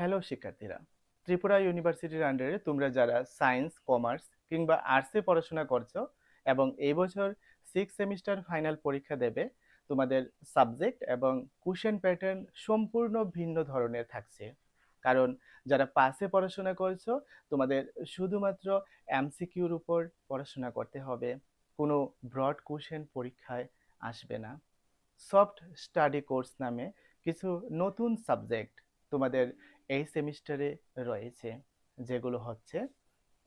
Hello শিক্ষার্থীরা। ত্রিপুরা ইউনিভার্সিটির আন্ডারে তোমরা যারা সায়েন্স কমার্স কিংবা আর্টসে পড়াশোনা করছ এবং এই বছর সিক্স সেমিস্টার ফাইনাল পরীক্ষা দেবে, তোমাদের সাবজেক্ট এবং কোশ্চেন প্যাটার্ন সম্পূর্ণ ভিন্ন ধরনের থাকছে। কারণ যারা পাসে পড়াশোনা করছ, তোমাদের শুধুমাত্র এমসিকিউর উপর পড়াশোনা করতে হবে। কোনো ব্রড কোশ্চেন পরীক্ষায় আসবে না। সফট স্টাডি কোর্স নামে কিছু নতুন সাবজেক্ট তোমাদের এই সেমিস্টারে রয়েছে যেগুলো হচ্ছে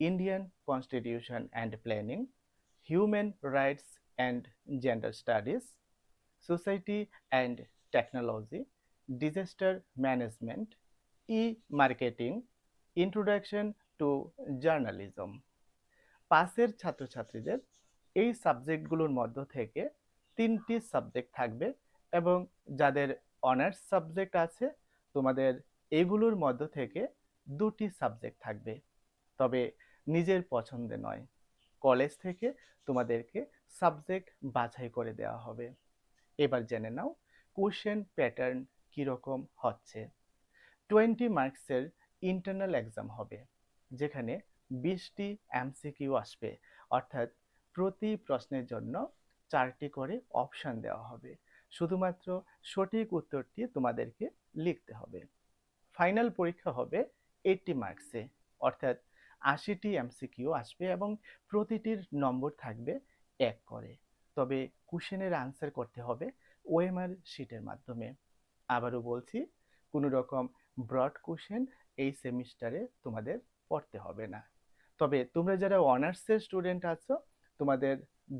Indian constitution and planning human rights and gender studies society and technology disaster management e marketing introduction to journalism পাশের ছাত্রছাত্রীদের এই সাবজেক্টগুলোর মধ্য থেকে তিনটি সাবজেক্ট থাকবে এবং যাদের অনার্স সাবজেক্ট আছে, তোমাদের এগুলোর মধ্য থেকে দুটি সাবজেক্ট থাকবে। তবে নিজের পছন্দে নয়। কলেজ থেকে তোমাদেরকে সাবজেক্ট বাছাই করে দেওয়া হবে। এবার জেনে নাও, কোশ্চেন প্যাটার্ন কীরকম হচ্ছে। টোয়েন্টি মার্কসের ইন্টারনাল এক্সাম হবে, যেখানে বিশটি এমসিকিউ আসবে। অর্থাৎ প্রতি প্রশ্নের জন্য চারটি করে অপশান দেওয়া হবে। শুধুমাত্র সঠিক উত্তরটি তোমাদেরকে লিখতে হবে। ফাইনাল পরীক্ষা হবে এইটটি মার্কসে অর্থাৎ আশিটি এমসিকিউ আসবে এবং প্রতিটির নম্বর থাকবে এক করে। তবে কোশ্চেনের আনসার করতে হবে ওএমআর শিটের মাধ্যমে। আবারও বলছি, কোনো রকম ব্রড কোশ্চেন এই সেমিস্টারে তোমাদের পড়তে হবে না। তবে তোমরা যারা অনার্সের স্টুডেন্ট আছো, তোমাদের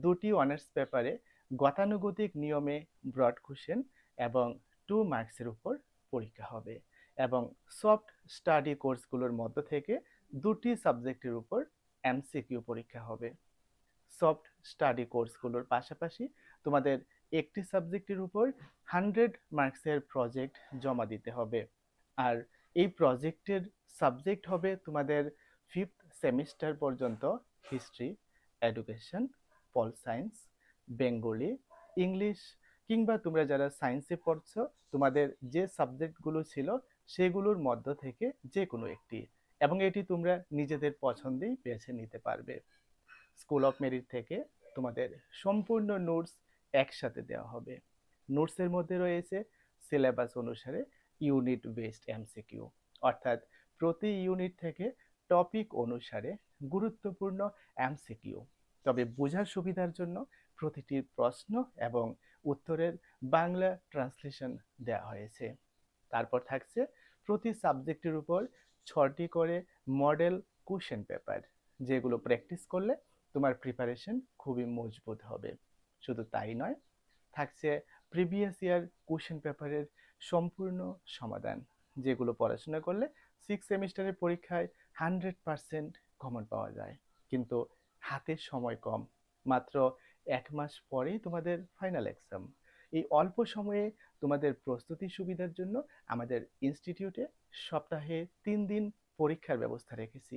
দুটি অনার্স পেপারে গতানুগতিক নিয়মে ব্রড কোশ্চেন এবং টু মার্কসের উপর পরীক্ষা হবে। এবং সফট স্টাডি কোর্সগুলোর মধ্য থেকে দুটি সাবজেক্টের উপর এমসিকিউ পরীক্ষা হবে। সফট স্টাডি কোর্সগুলোর পাশাপাশি তোমাদের একটি সাবজেক্টের উপর হান্ড্রেড মার্কসের প্রজেক্ট জমা দিতে হবে। আর এই প্রজেক্টের সাবজেক্ট হবে তোমাদের ফিফথ সেমিস্টার পর্যন্ত history, education, pol science, Bengali, English কিংবা তোমরা যারা সায়েন্সে পড়ছো, তোমাদের যে সাবজেক্টগুলো ছিল, সেগুলোর মধ্য থেকে যে কোনো একটি। এবং এটি তোমরা নিজেদের পছন্দেই বেছে নিতে পারবে। স্কুল অফ মেরিট থেকে তোমাদের সম্পূর্ণ নোটস একসাথে দেওয়া হবে। নোটসের মধ্যে রয়েছে সিলেবাস অনুসারে ইউনিট বেসড এমসিকিউ অর্থাৎ প্রতি ইউনিট থেকে টপিক অনুসারে গুরুত্বপূর্ণ এমসিকিউ তবে বোঝার সুবিধার জন্য প্রতিটি প্রশ্ন এবং উত্তরের বাংলা ট্রান্সলেশন দেওয়া হয়েছে। তারপর থাকছে প্রতি সাবজেক্টের উপর ছটি করে মডেল কোশ্চেন পেপার, যেগুলো প্র্যাকটিস করলে তোমার প্রিপারেশন খুবই মজবুত হবে। শুধু তাই নয়, থাকছে প্রিভিয়াস ইয়ার কোশ্চেন পেপারের সম্পূর্ণ সমাধান, যেগুলো পড়াশোনা করলে সিক্স সেমিস্টারের পরীক্ষায় হান্ড্রেড পারসেন্ট কমন পাওয়া যায়। কিন্তু হাতের সময় কম। মাত্র এক মাস পরেই তোমাদের ফাইনাল এক্সাম এই অল্প সময়ে তোমাদের প্রস্তুতি সুবিধার জন্য আমাদের ইনস্টিটিউটে সপ্তাহে তিন দিন পরীক্ষার ব্যবস্থা রেখেছি।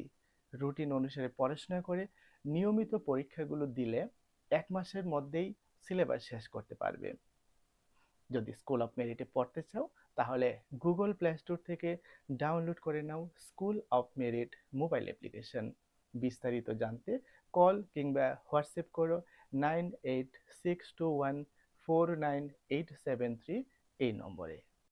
রুটিন অনুসারে পড়াশোনা করে নিয়মিত পরীক্ষাগুলো দিলে এক মাসের মধ্যেই সিলেবাস শেষ করতে পারবে। যদি স্কুল অফ মেরিটে পড়তে চাও, তাহলে গুগল প্লে স্টোর থেকে ডাউনলোড করে নাও school of merit mobile application বিস্তারিত জানতে কল কিংবা হোয়াটসঅ্যাপ করো nine eight six two one four nine eight seven three এই নম্বরে।